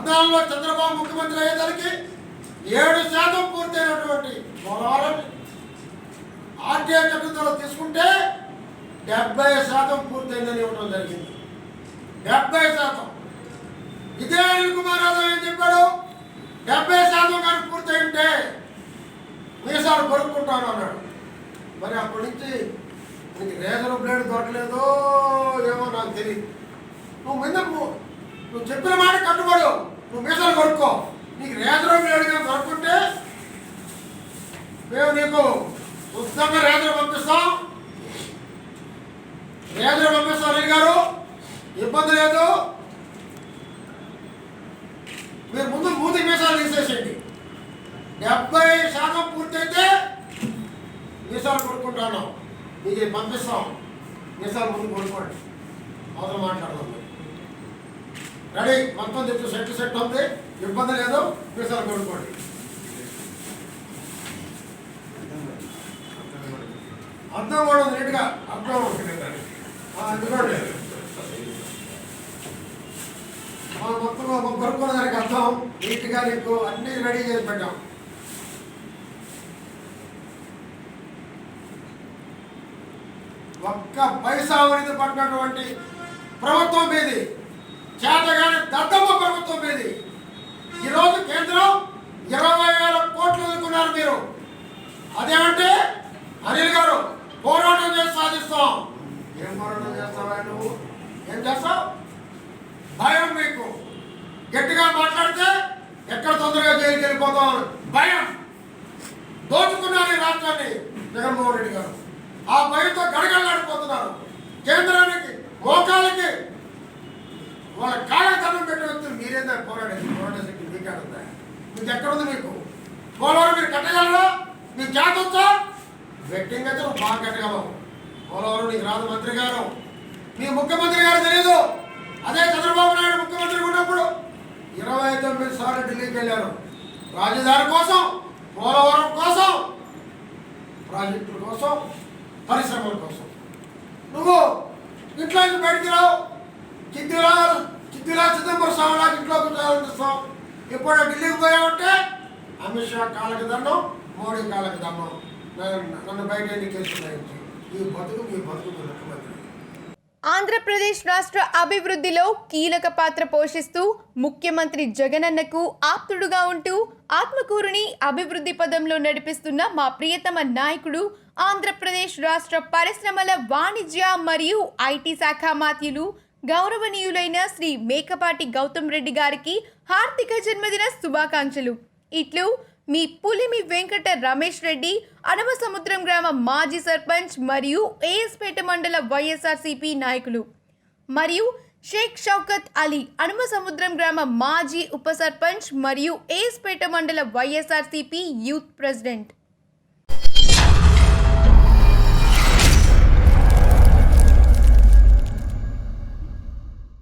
పద్నాలుగులో చంద్రబాబు ముఖ్యమంత్రి అయ్యేదానికి ఏడు శాతం పూర్తయినటువంటి ఆర్టీఐ చట్టంలో తీసుకుంటే డెబ్బై శాతం పూర్తయిందని ఇవ్వడం జరిగింది. డెబ్బై శాతం. ఇదే అనిల్ కుమార్ యాదవ్ ఏం చెప్పాడు? డెబ్బై శాతం కానీ పూర్తయింటే మీసాలు కొనుక్కుంటాను అన్నాడు. మరి అప్పటి నుంచి నీకు రేజర్ బ్లేడ్ దొరకలేదో ఏమో నాకు తెలియదు. నువ్వు మీద నువ్వు చెప్పిన మాట కట్టుబడు. నువ్వు మీసాలు కొనుక్కో. నీకు రేజర్ బ్లేడ్గా కొనుక్కుంటే. మేము నీకు ఉచితంగా రేజర్ పంపిస్తాం. రేజర్ పంపిస్తాం రెడ్డి గారు. ఇబ్బంది లేదు. మీరు ముందు మూతి మీసాలు తీసేసేయండి. డెబ్బై శాతం పూర్తయితే మీసాలు కొనుక్కుంటాను మీకు పంపిస్తాం. మీసాలు ముందు కొనుక్కోండి. అవసరం మాట్లాడదాం. రెడీ? మొత్తం తెచ్చు సెట్ సెట్ ఉంది. ఇబ్బంది లేదు. మీసాలు కొనుక్కోండి. అర్థం కూడా ఉంది నీట్గా. అర్థం ఆ, ఇదిగోండి. మా మొత్తం కొనుక్కున్న దానికి అర్థం. నీట్గా నీకు అన్ని రెడీ చేసి పెట్టాం. ఒక్క పైసా అనేది పడినటువంటి ప్రభుత్వం మీది. చేతగాని దద్దమ్మ ప్రభుత్వం మీది. ఈరోజు కేంద్రం ఇరవై వేల కోట్లు వదులుకున్నారు మీరు. అదేమంటే అనిల్ గారు పోరాటం చేసి సాధిస్తాం. ఏం పోరాటం చేస్తావా నువ్వు? ఏం చేస్తావు? భయం మీకు. గట్టిగా మాట్లాడితే ఎక్కడ తొందరగా జైలుకి వెళ్ళిపోతాం భయం. దోచుకున్నారు ఈ రాష్ట్రాన్ని జగన్మోహన్ రెడ్డి గారు. ఆ భయంతో గడగడలాడిపోతున్నారు. కేంద్రానికి మోకాలకి వాళ్ళ కాళ్ళ దండం పెట్టే వ్యక్తులు మీరేందా పోరాడేది పోరాడే శక్తి మీకేడుందా మీకు ఎక్కడుంది మీకు? పోలవరం మీరు కట్టగలరా? మీకు చేతొచ్చా వెట్టింగ్ అయితే నువ్వు బాగా కట్టగలవు పోలవరం నీకు రాదు మంత్రి గారు. మీ ముఖ్యమంత్రి గారు తెలియదు అదే చంద్రబాబు నాయుడు ముఖ్యమంత్రి ఉన్నప్పుడు ఇరవై తొమ్మిది సార్లు ఢిల్లీకి వెళ్ళారు. రాజధాని కోసం పోలవరం కోసం ప్రాజెక్టుల కోసం పరిశ్రమల కోసం. నువ్వు ఇంట్లో బయటికి రావు. చిత్తిరా ఇలా చిదంబరం స్వామి నాకు ఇంట్లో స్వామి. ఇప్పుడు ఢిల్లీకి పోయామంటే అమిత్ షా కాళ్ళకి దండం మోడీ కాళ్ళకి దండం. నన్ను- బయట ఎన్నికేసి ఈ బతుకు మీ బతుకు ముఖ్యమంత్రి. ఆంధ్రప్రదేశ్ రాష్ట్ర అభివృద్ధిలో కీలక పాత్ర పోషిస్తూ ముఖ్యమంత్రి జగనన్నకు ఆప్తుడుగా ఉంటూ ఆత్మకూరుని అభివృద్ధి పదంలో నడిపిస్తున్న మా ప్రియతమ నాయకుడు ఆంధ్రప్రదేశ్ రాష్ట్ర పరిశ్రమల వాణిజ్య మరియు ఐటీ శాఖ మాత్యులు గౌరవనీయులైన శ్రీ మేకపాటి గౌతమ్ రెడ్డి గారికి హార్దిక జన్మదిన శుభాకాంక్షలు. ఇట్లు మీ పులిమి వెంకట రమేష్ రెడ్డి అనవ సముద్రం గ్రామ మాజీ సర్పంచ్ మరియు ఏఎస్పేట మండల వైఎస్ఆర్సీపీ నాయకులు. మరియు షేక్ షౌకత్ అలీ అనుమ సముద్రం గ్రామ మాజీ ఉప సర్పంచ్ మరియు ఏఎస్పేట మండల వైఎస్ఆర్సీపీ యూత్ ప్రెసిడెంట్.